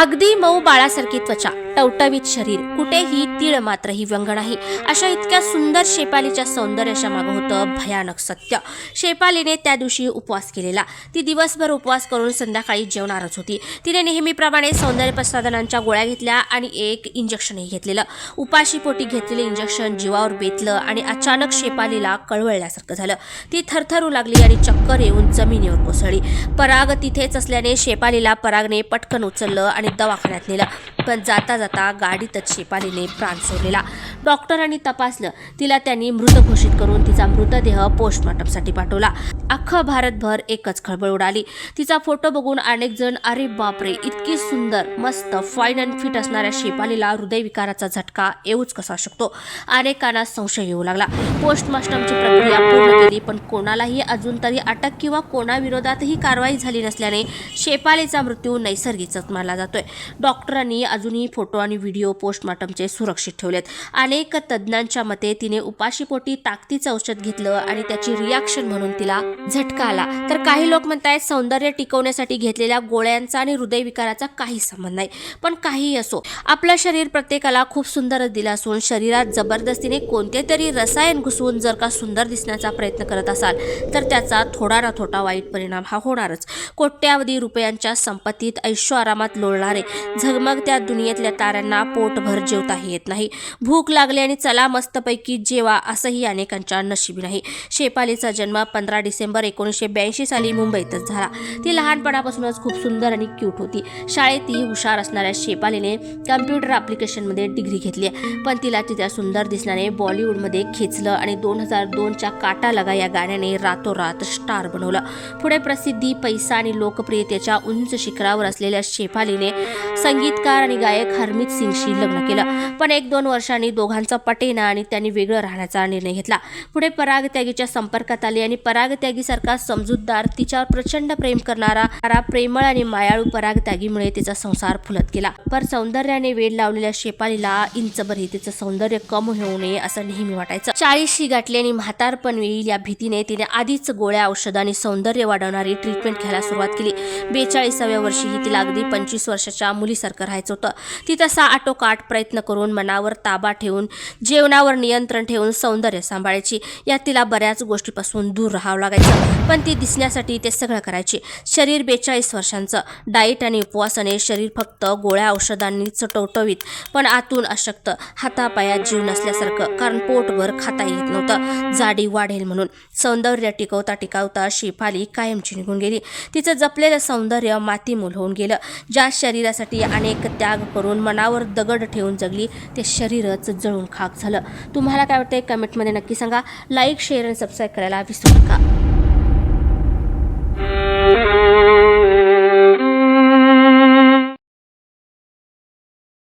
अगदी मऊ बाळासारखी त्वचा. टवटवीत शरीर. कुठेही तीळ मात्रही व्यंग नाही अशा इतक्या सुंदर शेपालीच्या सौंदर्याच्या मागं होतं भयानक सत्य. शेपालीने त्या दिवशी उपवास केलेला. ती दिवसभर उपवास करून संध्याकाळी जेवणारच होती. तिने नेहमीप्रमाणे सौंदर्य प्रसाधनांच्या गोळ्या घेतल्या आणि एक इंजेक्शनही घेतलेलं. उपाशीपोटी घेतलेलं इंजेक्शन जीवावर बेतलं आणि अचानक शेपालीला कळवळल्यासारखं झालं. ती थरथरू लागली आणि चक्कर येऊन जमिनीवर कोसळली. पराग तिथेच असल्याने शेपालीला परागने पटकन उचललं आणि दवाखान्यात नेलं. पण जाता जाता गाडीतच शेपालीने प्राण सोडलेला. डॉक्टरांनी तपासलं. तिला त्यांनी मृत घोषित करून तिचा मृतदेह पोस्टमॉर्टमसाठी पाठवला. अख्खं भारतभर एकच खळबळ उडाली. तिचा फोटो बघून अनेक जण अरे बापरे इतकी सुंदर मस्त फाईन अँड फिट असणाऱ्या शेपालीला हृदयविकाराचा झटका येऊच कसा शकतो? अनेकांना संशय येऊ लागला. पोस्टमॉर्टमची प्रक्रिया पूर्ण केली पण कोणालाही अजून तरी अटक किंवा कोणाविरोधातही कारवाई झाली नसल्याने शेपालीचा मृत्यू नैसर्गिकच मानला जातोय. डॉक्टरांनी अजूनही फोटो आणि व्हिडिओ पोस्टमॉर्टमचे सुरक्षित ठेवलेत. अनेक तज्ज्ञांच्या मते तिने उपाशीपोटी ताकदीचं औषध घेतलं आणि त्याची रिॲक्शन म्हणून तिला झटका आला. तर काही लोक म्हणतायत सौंदर्य टिकवण्यासाठी घेतलेल्या गोळ्यांचा आणि हृदयविकाराचा काही संबंध नाही पण काहीही असो. आपलं शरीर प्रत्येकाला खूप सुंदरच दिलं असून शरीरात जबरदस्तीने कोणते तरी रसायन घुसवून जर का सुंदर दिसण्याचा प्रयत्न करत असाल तर त्याचा थोडा ना थोडा वाईट परिणाम हा होणारच. कोट्यावधी रुपयांच्या संपत्तीत ऐशो आरामात लोळणारे झगमगत्या दुनियेतल्या ताऱ्यांना पोटभर जेवताही येत नाही. भूक लागली आणि चला मस्तपैकी जेवा असंही अनेकांच्या नशिबी नाही. शेपालीचा जन्म पंधरा डिसेंबर एकोणीसशे ब्याऐंशी साली मुंबईतच झाला. ती लहानपणापासूनच खूप सुंदर आणि क्यूट होती. शाळेतही हुशार असणाऱ्या शेपालीने कम्प्युटर ॲप्लिकेशनमध्ये डिग्री घेतली आहे. पण तिला तिच्या सुंदर दिसण्याने बॉलिवूडमध्ये खेचलं आणि दोन हजार दोनच्या काटा लगा या गाण्याने रातोरात स्टार बनवलं. पुढे प्रसिद्धी पैसा आणि लोकप्रियतेच्या उंच शिखरावर असलेल्या शेफालीने संगीतकार आणि गायक हरमित सिंगशी लग्न केलं. पण एक दोन वर्षांनी दोघांचा पटेना आणि त्यांनी वेगळं राहण्याचा निर्णय घेतला. पुढे पराग त्यागीच्या संपर्कात आली आणि पराग त्यागीसारखा समजूतदार तिच्यावर प्रचंड प्रेम करणारा प्रेमळ आणि मायाळू पराग त्यागीमुळे तिचा संसार फुलत गेला. पर सौंदर्याने वेड लावलेल्या शेपालीला इंचभरही तिचं सौंदर्य कम होऊ नये असं नेहमी वाटायचं. चाळीसशी गाठली आणि म्हातारपण येईल या भीतीने तिने आधीच गोळ्या औषध आणि सौंदर्य वाढवणारी ट्रीटमेंट घ्यायला सुरुवात केली. बेचाळीसाव्या वर्षीही तिला अगदी पंचवीस वर्षाच्या मुलीसारखं राहायचं होतं. ती तसा आटोकाट प्रयत्न करून मनावर ताबा ठेवून जेवणावर नियंत्रण ठेवून सौंदर्य सांभाळायची. या तिला बऱ्याच गोष्टीपासून दूर राहावं लागायचं. पण ती दिसण्यासाठी ते सगळं करायची. शरीर बेचाळीस वर्षांचं. डाईट आणि उपवासाने शरीर फक्त गोळ्या औषधांनी चटवटवीत पण आतून अशक्त हातापायात जीव नसल्यासारखं कारण पोटभर खाता येत नव्हतं. जाडी वाढेल म्हणून सौंदर्य टिकवता टिकवता शेफाली कायमची निघून गेली. तिचं जपलेलं सौंदर्य मातीमूल होऊन गेलं. ज्या शरीरासाठी अनेक त्या त्याग करून मनावर दगड ठेवून जगली. ते शरीरच जळून खाक झालं. तुम्हाला काय वाटतंय? कमेंटमध्ये नक्की सांगा. लाईक शेअर आणि सबस्क्राईब करायला विसरू नका.